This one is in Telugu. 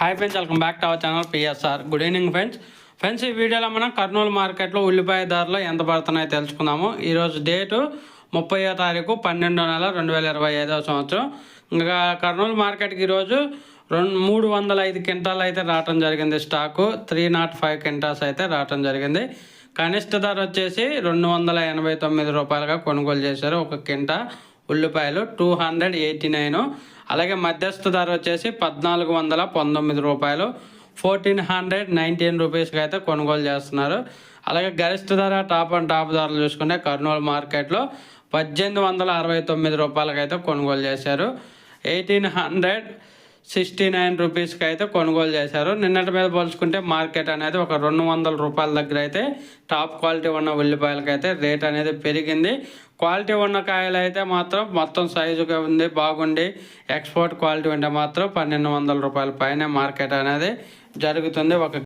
Hi friends welcome back to our channel PSR good evening friends friends ఈ వీడియోలో మనం కర్నూలు మార్కెట్లో ఉల్లిపాయ ధరలు ఎంత పడుతున్నాయో తెలుసుకుందాము. ఈరోజు డేటు ముప్పయో తారీఖు పన్నెండో నెల రెండు వేల ఇరవై ఐదవ సంవత్సరం. ఇంకా కర్నూలు మార్కెట్కి ఈరోజు రెండు మూడు వందల ఐదు క్వింటాలు అయితే రావటం జరిగింది stock. Three nought five quintals అయితే రావటం జరిగింది. కనిష్ట ధర వచ్చేసి రెండు వందల ఎనభై తొమ్మిది రూపాయలుగా కొనుగోలు చేశారు ఒక క్వింటా. ఉల్లిపాయలు టూ హండ్రెడ్ ఎయిటీ నైన్. అలాగే మధ్యస్థ ధర వచ్చేసి పద్నాలుగు వందల పంతొమ్మిది రూపాయలు. ఫోర్టీన్ హండ్రెడ్ నైన్టీన్ రూపీస్కి అయితే కొనుగోలు చేస్తున్నారు. అలాగే గరిష్ట ధర టాప్ అండ్ టాప్ ధరలు చూసుకుంటే కర్నూలు మార్కెట్లో పద్దెనిమిది వందల అరవై తొమ్మిది రూపాయలకైతే కొనుగోలు చేశారు. ఎయిటీన్ హండ్రెడ్ సిక్స్టీ నైన్ రూపీస్కి అయితే కొనుగోలు చేశారు. నిన్నటి మీద పోల్చుకుంటే మార్కెట్ అనేది ఒక రెండు వందల రూపాయల దగ్గర అయితే టాప్ క్వాలిటీ ఉన్న ఉల్లిపాయలకి అయితే రేట్ అనేది పెరిగింది. క్వాలిటీ ఉన్న కాయలు అయితే మాత్రం మొత్తం సైజుగా ఉంది బాగుండి. ఎక్స్పోర్ట్ క్వాలిటీ ఉంటే మాత్రం పన్నెండు వందల రూపాయల పైన మార్కెట్ అనేది జరుగుతుంది. ఒక